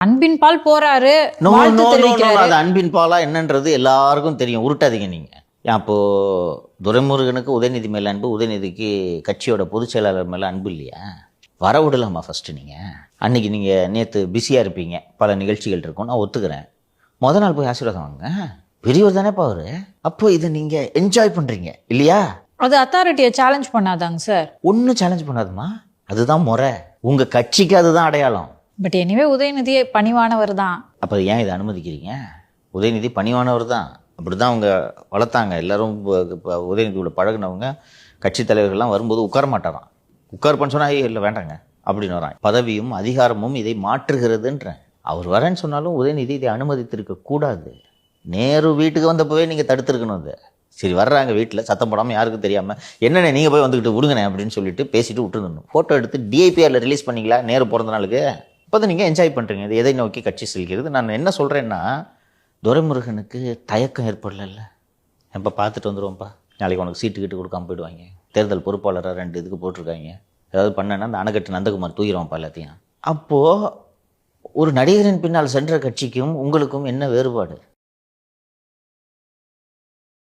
அன்பின் பால் போறாரு அது அன்பின் பாலா என்னன்றது எல்லாருக்கும் தெரியும். உருட்டாதீங்க நீங்க. அப்போ துரைமுருகனுக்கு உதயநிதி மேல அன்பு உதயநிதிக்கு கட்சியோட பொதுச் செயலாளர் மேல அன்பு இல்லையா? வர விடலாமா ஃபர்ஸ்ட் நீங்க? அன்னைக்கு நீங்க நேத்து பிஸியா இருப்பீங்க. பல நிகழ்ச்சிகள் இருக்கும். நான் ஒத்துக்கிறேன். முத நாள் போய் ஆசீர்வாதம் வாங்க பெரியவர் தானேப்பா அவரு. அப்போ இதை நீங்க என்ஜாய் பண்றீங்க இல்லையா? அது அத்தாரிட்டியை சேலஞ்ச் பண்ணாதாங்க சார் ஒன்றும் சேலஞ்ச் பண்ணாதுமா அதுதான் முறை. உங்க கட்சிக்கு அதுதான் அடையாளம். பட் எனிவே உதயநிதியை பணிவானவர் தான் அப்போ ஏன் இதை அனுமதிக்கிறீங்க? உதயநிதி பணிவானவர் தான் அப்படி தான் அவங்க வளர்த்தாங்க. எல்லாரும் இப்போ உதயநிதியோட பழகுனவங்க கட்சி தலைவர்கள்லாம் வரும்போது உட்கார மாட்டாராம். உட்கார்ப்பன்னு சொன்னால் இல்லை வேண்டாங்க. அப்படின்னு வரான். பதவியும் அதிகாரமும் இதை மாற்றுகிறதுன்றேன். அவர் வரேன்னு சொன்னாலும் உதயநிதி இதை அனுமதித்திருக்க கூடாது. நேரு வீட்டுக்கு வந்தப்பவே நீங்கள் தடுத்துருக்கணும் அதை. சரி வர்றாங்க வீட்டில் சத்தம் போடாமல் யாருக்கும் தெரியாமல் என்னென்ன நீங்கள் போய் வந்துக்கிட்டு விடுங்கண்ணே அப்படின்னு சொல்லிட்டு பேசிட்டு விட்டுருந்தணும் ஃபோட்டோ எடுத்து டிஐபிஆரில் ரிலீஸ் பண்ணிங்களா? நேரு பிறந்த நாளுக்கு? இப்போ தான் நீங்கள் என்ஜாய் பண்ணுறீங்க இது எதை நோக்கி கட்சி செல்கிறது? நான் என்ன சொல்கிறேன்னா துரைமுருகனுக்கு தயக்கம் ஏற்படல எப்போ பார்த்துட்டு வந்துருவோம்ப்பா. நாளைக்கு உனக்கு சீட்டு கிட்டு கொடுக்காம போயிடுவாங்க. தேர்தல் பொறுப்பாளராக ரெண்டு இதுக்கு போட்டிருக்காங்க. ஏதாவது பண்ணேன்னா அந்த அணைக்கட்டு நந்தகுமார் தூக்கிடுவான்ப்பா எல்லாத்தையும். அப்போது ஒரு நடிகரின் பின்னால் சென்ற கட்சிக்கும் உங்களுக்கும் என்ன வேறுபாடு?